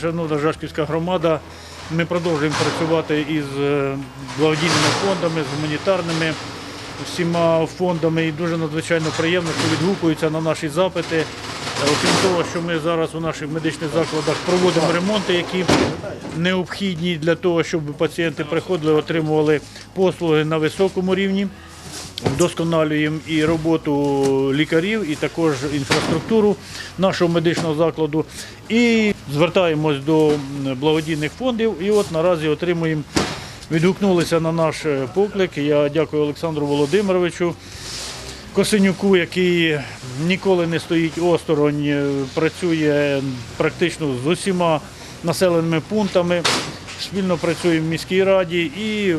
Шановна Жашківська громада, ми продовжуємо працювати із е, благодійними фондами, з гуманітарними всіма фондами. І дуже надзвичайно приємно, що відгукуються на наші запити. Е, Окрім того, що ми зараз у наших медичних закладах проводимо ремонти, які необхідні для того, щоб пацієнти приходили, отримували послуги на високому рівні. Вдосконалюємо і роботу лікарів, і також інфраструктуру нашого медичного закладу. І звертаємось до благодійних фондів. І от наразі отримуємо, відгукнулися на наш поклик. Я дякую Олександру Володимировичу. Косинюку, який ніколи не стоїть осторонь, е, працює практично з усіма населеними пунктами. Спільно працює в міській раді і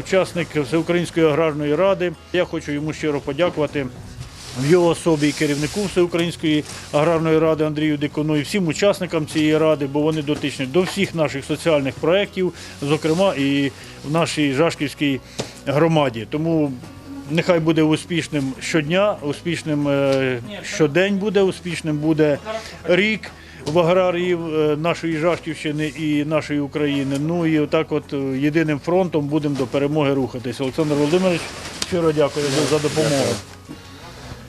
учасник Всеукраїнської аграрної ради. Я хочу йому щиро подякувати в його особі і керівнику Всеукраїнської аграрної ради Андрію Дикону і всім учасникам цієї ради, бо вони дотичні до всіх наших соціальних проєктів, зокрема і в нашій Жашківській громаді. Тому нехай буде успішним щодня, успішним е, щодень буде, успішним буде рік в аграріїв е, нашої Жашківщини і нашої України. Ну і отак, от е, єдиним фронтом будемо до перемоги рухатися. Олександр Володимирович, щиро дякую за- за допомогу.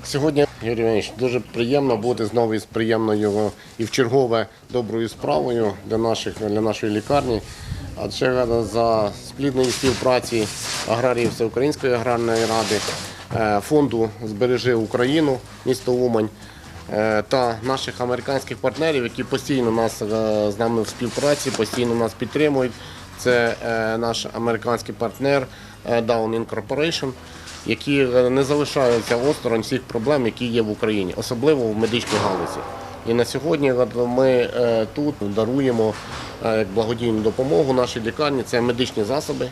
Сьогодні, Юрій Іванович, дуже приємно бути знову із приємною і в чергове доброю справою для, наших, для нашої лікарні. Адже за сплідної співпраці аграріїв Всеукраїнської аграрної ради, е, фонду Збережи Україну, місто Умань е, та наших американських партнерів, які постійно нас е, з нами в співпраці, постійно нас підтримують. Це наш американський партнер Down Incorporation, які не залишаються осторонь всіх проблем, які є в Україні, особливо в медичній галузі. І на сьогодні ми тут даруємо благодійну допомогу нашій лікарні. Це медичні засоби,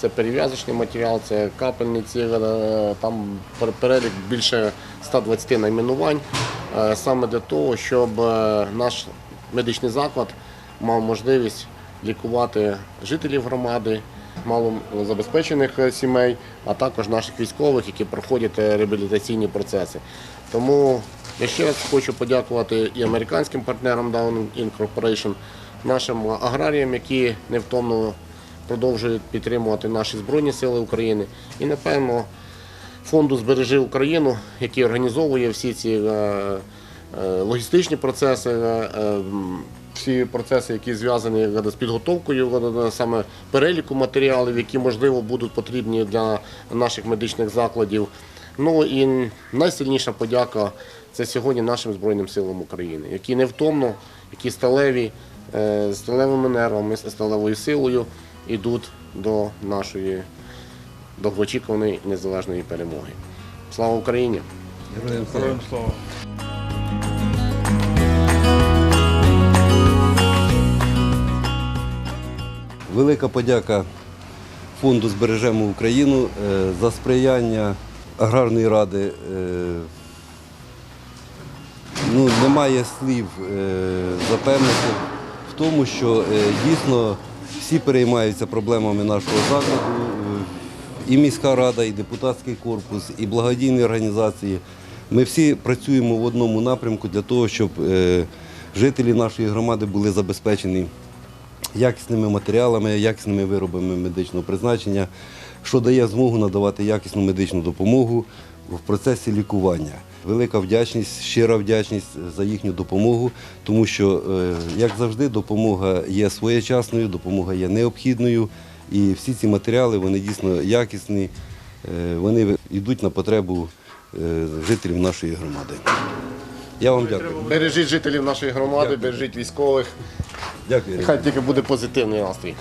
це перев'язочний матеріал, це капельниці, е, там пер- перелік більше 120 найменувань, е, саме для того, щоб е, наш медичний заклад мав можливість лікувати жителів громади, малозабезпечених е, сімей, а також наших військових, які проходять реабілітаційні процеси. Тому я ще раз хочу подякувати і американським партнерам Down Incorporation, нашим аграріям, які невтомно продовжують підтримувати наші Збройні Сили України. І, напевно, фонду Збережи Україну, який організовує всі ці е, е, логістичні процеси, е, всі процеси, які зв'язані з підготовкою саме переліку матеріалів, які можливо будуть потрібні для наших медичних закладів. Ну і найсильніша подяка це сьогодні нашим Збройним силам України, які невтомно, які сталеві, сталевими нервами, сталевою силою йдуть до нашої довгоочікуваної незалежної перемоги. Слава Україні! Героям слава. Велика подяка фонду Збережемо Україну е, за сприяння аграрної ради. Е, Ну, немає слів е, запевнити в тому, що дійсно всі переймаються проблемами нашого закладу. Е, І міська рада, і депутатський корпус, і благодійні організації. Ми всі працюємо в одному напрямку для того, щоб е, жителі нашої громади були забезпечені якісними матеріалами, якісними виробами медичного призначення, що дає змогу надавати якісну медичну допомогу в процесі лікування. Велика вдячність, щира вдячність за їхню допомогу, тому що, е, як завжди, допомога є своєчасною, допомога є необхідною, і всі ці матеріали вони дійсно якісні, е, вони йдуть на потребу е, жителів нашої громади. Я вам дякую. Бережіть жителів нашої громади, бережіть військових. Дякую. Хай тільки буде позитивний настрій.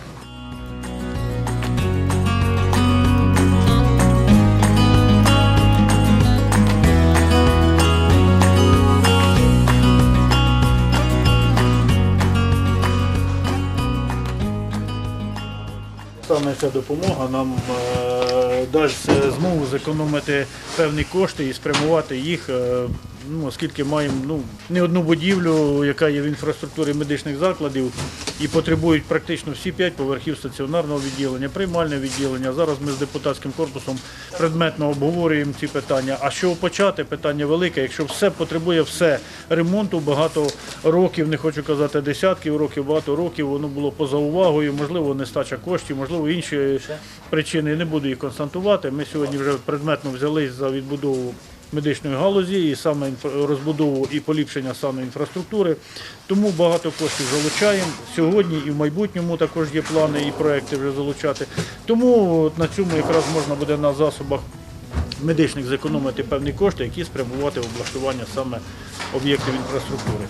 Саме ця допомога нам е, дасть змогу зекономити певні кошти і спрямувати їх, е, ну, оскільки маємо ну, не одну будівлю, яка є в інфраструктурі медичних закладів, і потребують практично всі п'ять поверхів стаціонарного відділення, приймальне відділення. Зараз ми з депутатським корпусом предметно обговорюємо ці питання. А що почати? Питання велике. Якщо все потребує все ремонту, багато років, не хочу казати десятків років, багато років воно було поза увагою, можливо, нестача коштів, можливо, інші причини. Не буду їх констатувати. Ми сьогодні вже предметно взялись за відбудову медичної галузі і саме розбудову і поліпшення саме інфраструктури. Тому багато коштів залучаємо. Сьогодні і в майбутньому також є плани і проекти вже залучати. Тому на цьому якраз можна буде на засобах медичних зекономити певні кошти, які спрямувати в облаштування саме об'єктів інфраструктури.